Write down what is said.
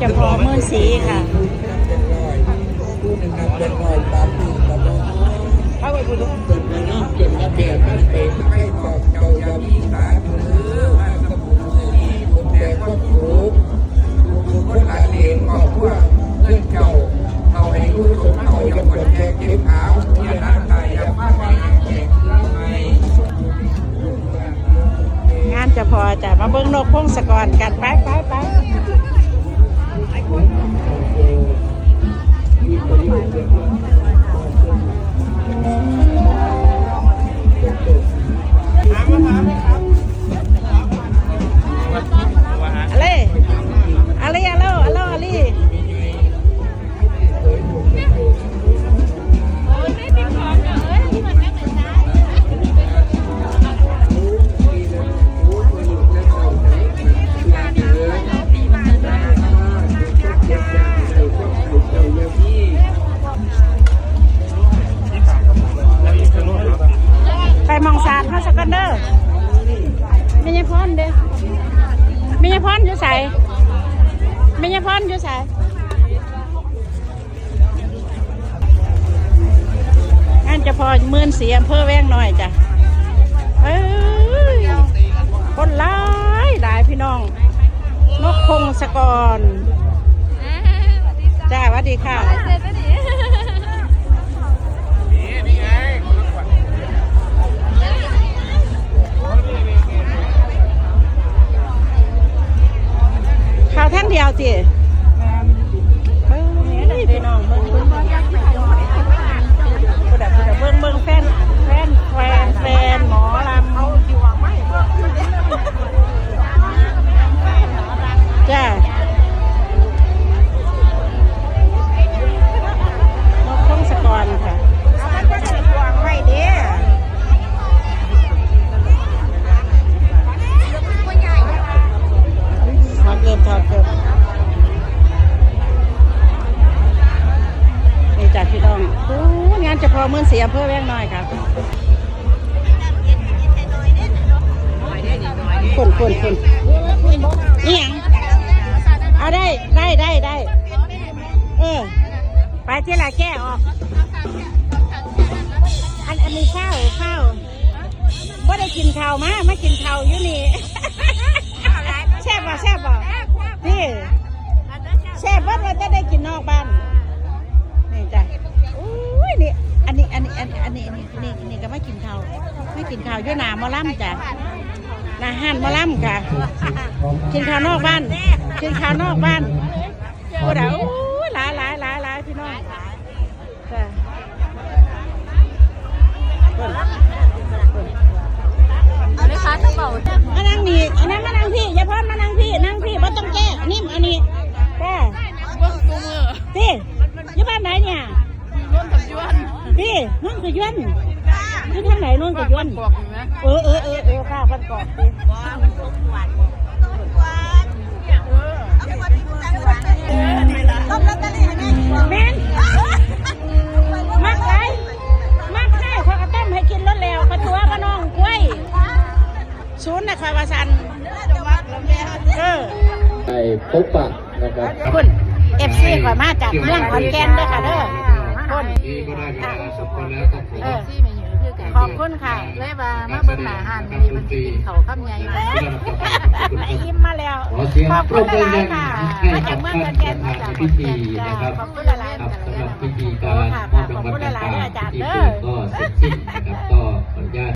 จะพอมื่นสีค่ะเป็นร้อยตามปีตามถ้าว่าคุณต้องเป็นในน้ำเก็บระเบียบมันเป็นให้ตอบเจ้ายามีสาถือว่าสมุนนี้ผมแต่ก็ถูกคือคนหลายเองก็พวกเพื่อนเจ้าเอาให้รู้สมเอาอย่าปวดแก่เก็บขาวอย่าล้างตายอย่าป้าไปแก่ไม่งานจะพอจะมาเบิ้งนกพงศกรกันไปไปไป เด้อไม่ใช่พรอยู่ใส่ไม่ใช่พรอยู่ใส่งานจะพอหมื่นเสียอำเภอแวงหน่อยจ้ะเอ้ยคนหลายหลายพี่น้อง นกพงศกรจ้าสวัสดีค่ะ อเมื่อเสียอำเพื่อแวงน้อยครับคนคนคนนี่ยังเอาได้ได้ได้ได้เออไปที่ละแก้ออกอันอันนี้ข้าวข้าวว่าได้กินข้าวมามากินข้าวอยู่นี่แซ่บบ่แซ่บ อันนี้อันนี้อันนี้อันนี้นี่นี่ก็ไม่กินข้าวไม่กินข้าวอยู่หนาหมอลำจ้ะหนาหันหมอลำค่ะกินข้าวนอกบ้านกินข้าวนอกบ้านโอ้ดาวหลายหลายหลายหลายพี่น้องจ้ะเพิ่นเพิ่นเอาเลยค่ะกระเป๋ามานั่งนี่อันนั้นมานั่งพี่อย่าพอดมานั่งพี่นั่งพี่ไม่ต้องแก้นิ่ม กับยวนอยู่ทางไหนนุ่นกับยวนบอกอยู่ไหมเออเออเออเออข้าพันกอดสิแม่นมักไรมักให้ข้อยกระต้มให้กินรถแล้วกระตัวกระน้องกล้วยศูนย์นะคอยวาสันเออไปพบปะนะครับคุณเอฟซีก่อยมาจากเมืองขอนแก่นด้วยค่ะเด้อ คุณนี่ก็ได้เวลาสมควรแล้วครับผมเออที่ไม่อยู่คือกันขอบคุณค่ะ เลยว่ามาเบิ้งหน้าหันมีมันกินเขาข้ามใหญ่มายิ้มมาแล้ว ขอเสียงขอบปรคุบณมือหดัลายงๆค่ะให้มากัจากบเมืองท่านขอนปแก่ระนธามาจากขนพิอนธีแก่นจ้านะครับขอบคุณหลายๆครับค่ะสำหรับพิธีโอ้การค่ะมอบรางวัลขอบคุณหลายๆต่างอาจารย์ๆพิเด้ธีอก็เสร็จสิ้นนะครับก็ขออนุญาต